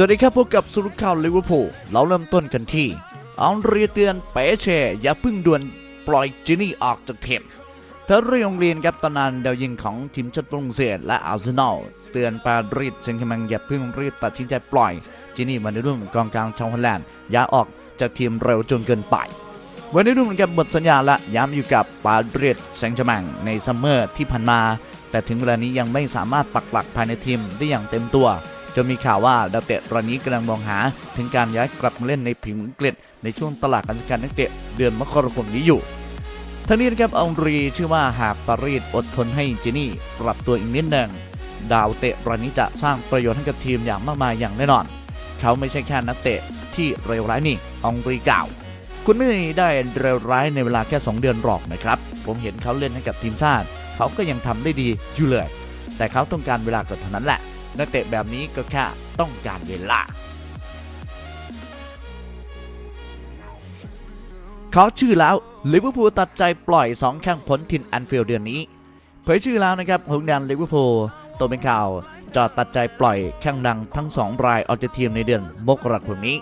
สวัสดีครับพบกับสุรุข่าวลิเวอร์พูลเราเริ่มต้นกันที่อังเรียเตือนเป๋เชอย่าพึ่งด่วนปล่อยจินี่ออกจากทีมเธอเรียงเรียนครับตำนานดาวยิงของทีมชาติฝรั่งเศสและอาร์เซนอลเตือนปารีสเซงต์แชร์แมงอย่าพึ่งรีบตัดสินใจปล่อยจินี่มาในรุ่นกองกลางชาวฮอลแลนด์ย่าออกจากทีมเร็วจนเกินไปวันนี้ดูเหมือนกับหมดสัญญาและย้ำอยู่กับปารีสแซงต์แมงในซัมเมอร์ที่ผ่านมา แต่ถึงเวลานี้ยังไม่สามารถปักหลักภายในทีมได้อย่างเต็มตัว จนมีข่าวว่าดาวเตะรายนี้กำลังมองหา ถึงการย้ายกลับมาเล่นในพรีเมียร์อังกฤษในช่วงตลาดการซื้อขายนักเตะเดือนมกราคมนี้อยู่ทั้งนี้นะครับองรีชื่อว่าหากปารีสอดทนให้เจนี่ปรับตัวอีกนิดหนึ่งดาวเตะรายนี้จะสร้างประโยชน์ให้กับทีมอย่างมากมายอย่างแน่นอน เขาไม่ใช่แค่นักเตะที่เร็วร้ายนี่องรีกล่าว คุณไม่ได้เร็วร้ายในเวลาแค่ 2 เดือนหรอกนะครับ ผมเห็นเขาเล่นให้กับทีมชาติ เขาก็ยังทำได้ดีอยู่เลย แต่เขาต้องการเวลาก็เท่านั้นแหละ นักเตะแบบนี้ก็แค่ต้องการเวลา เขาชื่อแล้วลิเวอร์พูลตัดใจปล่อย 2 แข่งผลถิ่นแอนฟิลด์เดือนนี้ เผยชื่อแล้วนะครับหงแดนลิเวอร์พูลตัวเป็นข่าวจอดตัดใจปล่อยแข่งดังทั้ง 2 รายออกจากทีมในเดือนมกราคมนี้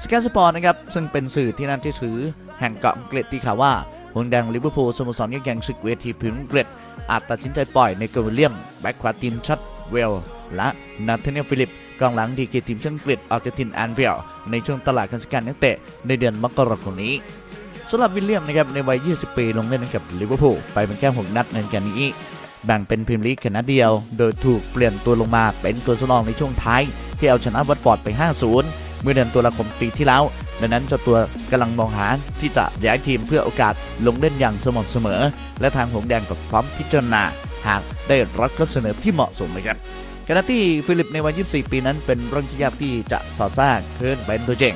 สกายสปอร์ตนะครับ ซึ่งเป็นสื่อที่น่าเชื่อถือแห่งเกาะอังกฤษที่ข่าวว่าหงแดงลิเวอร์พูลสโมสรยักษ์ใหญ่ศึกเวทีพรีเมียร์อังกฤษอาจตัดสินใจปล่อยในเกอร์วิลเลียมแบ็กขวาทีมชัด เวลและนาธานีลฟิลิปกองหลังดีเกทีมชาติอังกฤษออกจากทีมแอนฟิลในช่วงตลาดการซื้อขายนักเตะในเดือนมกราคมนี้สำหรับวิลเลียมนะครับในวัย 20 ปีลงเล่นกับลิเวอร์พูลไปเป็นแค่6นัดในการนี้แบ่งเป็นพรีเมียร์ลีกแค่นัดเดียว โดยถูกเปลี่ยนตัวลงมาเป็นตัวสำรองในช่วงท้าย ที่เอาชนะวัตฟอร์ดไป 5-0 เมื่อเดือนตุลาคมปีที่แล้ว ดังนั้นเจ้าตัวกำลังมองหาที่จะย้ายทีมเพื่อโอกาสลงเล่นอย่างสม่ำเสมอ และทางหงแดงกับพร้อมพิจารณา หากได้รับข้อเสนอที่เหมาะสมนะครับขณะที่ฟิลิปในวัย 24 ปีนั้นเป็นเรื่องที่ยากที่จะสอดแทรกขึ้นเป็นตัวเจง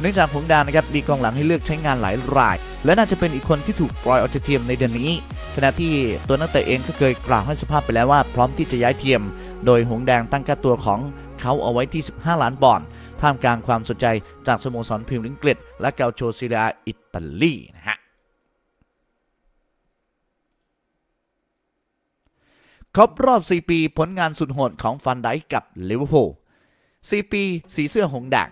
เนื่องจากหงดงนะครับมีกองหลังให้เลือกใช้งานหลายราย และน่าจะเป็นอีกคนที่ถูกปล่อยออกจากทีมในเดือนนี้ ขณะที่ตัวนักเตะเองก็เคยกล่าวให้สภาพไปแล้วว่าพร้อมที่จะย้ายทีมโดยหงแดงตั้งค่าตัวของเขาเอาไว้ที่ 15 ล้านปอนด์ท่ามกลางความสนใจจากสโมสรพรีเมียร์ลีกอังกฤษและเกาโชซีเรียอิตาลีนะฮะ ครบรอบ 4 ปีผลงานสุดโหดของฟันไดกับลิเวอร์พูล4 ปีสีเสื้อหงแดง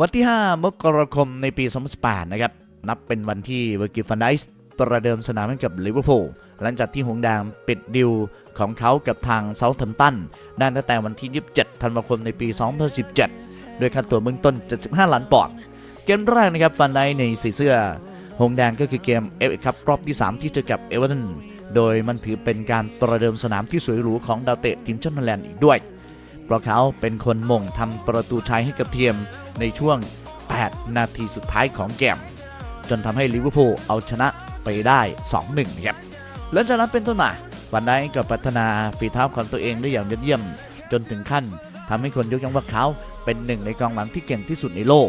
วันที่ 5 มกราคมในปี 2018 นะครับ นับเป็นวันที่เวอร์กิฟันไดส์ประเดิมสนามให้กับลิเวอร์พูลหลังจากที่หงแดงปิดดิวของเขากับทางเซาท์แฮมป์ตันได้ตั้งแต่วันที่ 27 ธันวาคมในปี 2017 โดยค่าตัวเบื้องต้น 75 ล้านปอนด์เกมแรกนะครับฟันไดในสีเสื้อหงแดงก็คือเกมเอฟเอคัพรอบที่ 3 ที่เจอกับเอเวอร์ตัน โดยมันถือเป็นการประเดิมสนามที่สวยหรูของดาวเตะทีมชาติฮอลแลนด์อีกด้วย เพราะเขาเป็นคนมงทำประตูชัยให้กับเทียมในช่วง 8 นาทีสุดท้ายของเกม จนทำให้ลิเวอร์พูลเอาชนะไปได้ 2-1นะครับหลังจากนั้นเป็นต้นมาวันได้ก็พัฒนาฝีเท้าของตัวเองได้อย่างยอดเยี่ยม จนถึงขั้นทำให้คนยกย่องว่าเขาเป็นหนึ่งในกองหลังที่เก่งที่สุดในโลก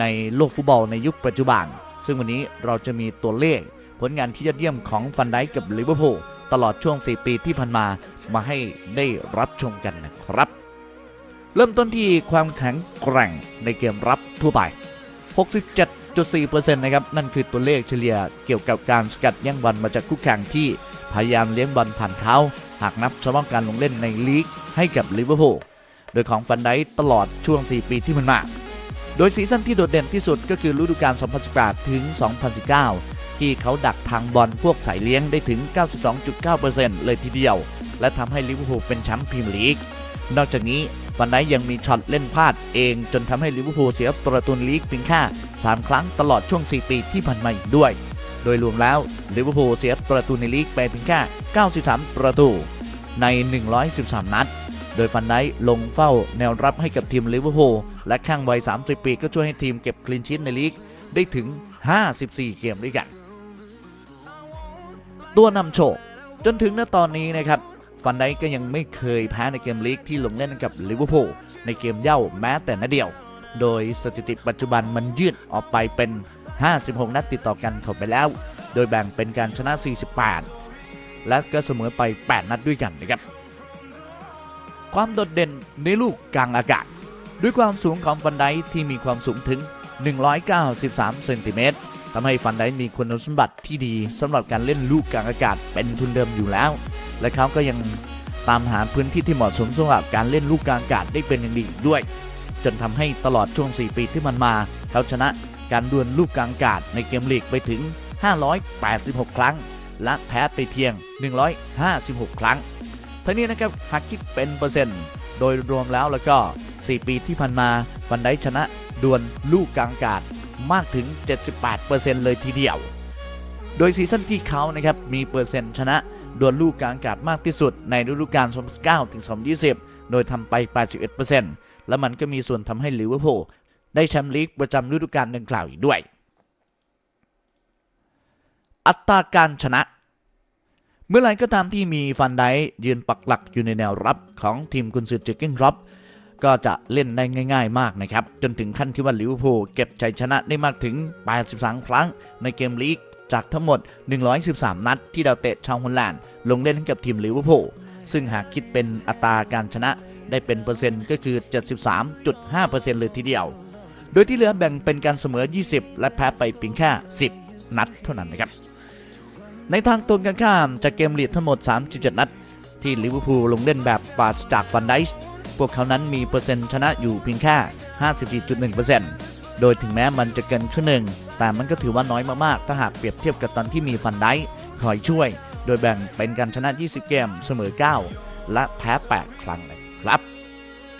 ในโลกฟุตบอลในยุคปัจจุบัน ซึ่งวันนี้เราจะมีตัวเลข ผลงานที่ยอดเยี่ยมของฟันไดกับลิเวอร์พูลตลอดช่วง 4 ปีที่ผ่านมามาให้ได้รับชมกันนะครับ เริ่มต้นที่ความแข็งแกร่งในเกมรับทั่วไป 67.4%นะครับ นั่นคือตัวเลขเฉลี่ยเกี่ยวกับการสกัดแย่งบอลมาจากคู่แข่งที่พยายามเลี้ยงบอลผ่านเขาหากนับเฉพาะการลงเล่นในลีกให้กับลิเวอร์พูลโดยของฟันไดตลอดช่วง 4 ปีที่มันมาโดยซีซั่นที่โดดเด่นที่สุดก็คือฤดูกาล 2018 ถึง 2019 ที่เขาดักทางบอลพวกสายเลี้ยงได้ถึง 92.9%เลยทีเดียว และทำให้ลิเวอร์พูลเป็นแชมป์พรีเมียร์ลีก นอกจากนี้ฟันไดยังมีช็อตเล่นพลาดเองจนทำให้ลิเวอร์พูลเสียประตูในลีกเพียงแค่3ครั้งตลอดช่วง 4 ปีที่ผ่านมาอีกด้วย โดยรวมแล้วลิเวอร์พูลเสียประตูในลีกไปเพียงแค่ 93 ประตูใน 113 นัด โดยฟันไดลงเฝ้าแนวรับให้กับทีมลิเวอร์พูลและข้างวัย 30 ปีก็ช่วยให้ทีมเก็บคลีนชีตในลีกได้ถึง 54 เกมด้วยกัน ตัวนำโชค จนถึงณตอนนี้นะครับฟันไดก็ยังไม่เคยแพ้ในเกมลีกที่ลงเล่นกับลิเวอร์พูลในเกมเย่าแม้แต่นัดเดียว โดยสถิติปัจจุบันมันยืดออกไปเป็น 56 นัดติดต่อกันเข้าไปแล้ว โดยแบ่งเป็นการชนะ 48 และก็เสมอไป 8 นัดด้วยกันนะครับ ความโดดเด่นในลูกกลางอากาศ ด้วยความสูงของฟันไดที่มีความสูงถึง 193 เซนติเมตร ทำให้ฟันได้มีคุณสมบัติที่ดีสำหรับการเล่นลูกกลางอากาศเป็นทุนเดิมอยู่แล้ว และเขาก็ยังตามหาพื้นที่ที่เหมาะสมสำหรับการเล่นลูกกลางอากาศได้เป็นอย่างดีด้วย จนทำให้ตลอดช่วง 4 ปีที่มันมาเขาชนะการดวลลูกกลางอากาศในเกมลีกไปถึง 586 ครั้ง และแพ้ไปเพียง 156 ครั้งทั้งนี้นะครับหากคิดเป็นเปอร์เซ็นต์โดยรวมแล้วแล้วก็ 4 ปีที่ผ่านมาวันไดชนะดวลลูกกลางอากาศ มากถึง 78%เลยทีเดียว โดยซีซั่นที่เขานะครับมีเปอร์เซ็นต์ชนะดวลลูกกลางอากาศมากที่สุดในฤดูกาล2019ถึง2020 โดยทำไป 81%และมันก็มีส่วนทำให้ลิเวอร์พูลได้แชมป์ลีกประจำฤดูกาลดังกล่าวอีกด้วย อัตราการชนะ เมื่อไรก็ตามที่มีฟันไดยืนปักหลักอยู่ในแนวรับของทีมกุนซือเจอร์เก้นร็อบ ก็จะเล่นได้ง่าย ๆ มากนะครับ จนถึงขั้นที่ว่าลิเวอร์พูลเก็บชัยชนะได้มากถึง 83 ครั้งในเกมลีกจากทั้งหมด 113 นัดที่ดาวเตะชาวฮอลแลนด์ลงเล่นให้กับทีมลิเวอร์พูลซึ่งหากคิดเป็นอัตราการชนะได้เป็นเปอร์เซ็นต์ก็คือ 73.5%เลยทีเดียว โดยที่เหลือแบ่งเป็นการเสมอ 20 และแพ้ไปเพียงแค่ 10 นัดเท่านั้นนะครับ ในทางตรงกันข้ามจากเกมลีดทั้งหมด 37 นัด ที่ลิเวอร์พูลลงเล่นแบบปราศจากฟันไดส์ พวกเขานั้นมีเปอร์เซ็นต์ชนะอยู่เพียงแค่ 54.1%โดยถึงแม้มันจะเกินครึ่งหนึ่ง แต่มันก็ถือว่าน้อยมากๆ ถ้าหากเปรียบเทียบกับตอนที่มีฟันไดส์คอยช่วย โดยแบ่งเป็นการชนะ 20 เกม เสมอ 9 และแพ้ 8 ครั้งนะครับ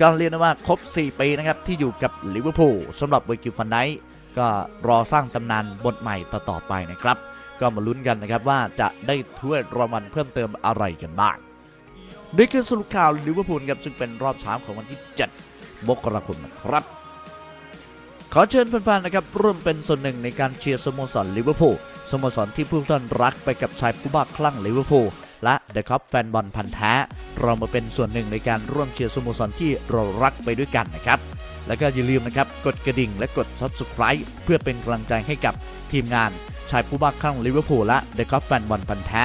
ก็เรียกได้ว่าครบ 4 ปีนะครับที่อยู่กับลิเวอร์พูลสำหรับเวกิลฟันไดก็รอสร้างตำนานบทใหม่ต่อๆไปนะครับ ก็มาลุ้นกันนะครับว่าจะได้ถ้วยรางวัลเพิ่มเติมอะไรกันบ้าง นี่คือสรุปข่าวลิเวอร์พูลครับซึ่งเป็นรอบเช้าของวันที่ 7 มกราคมนะครับ ขอเชิญแฟนๆนะครับร่วมเป็นส่วนหนึ่งในการเชียร์สโมสรลิเวอร์พูลสโมสรที่ผู้ท่านรักไปกับชายผู้บ้าคลั่งลิเวอร์พูลและเดอะคัพแฟนบอลพันธ์แท้ เรามาเป็นส่วนหนึ่งในการร่วมเชียร์สโมสรที่เรารักไปด้วยกันนะครับ แล้วก็อย่าลืมนะครับกดกระดิ่งและกด Subscribe เพื่อเป็นกำลังใจให้กับทีมงานชายผู้บ้าคลั่งลิเวอร์พูลและเดอะคัพแฟนบอลพันธ์แท้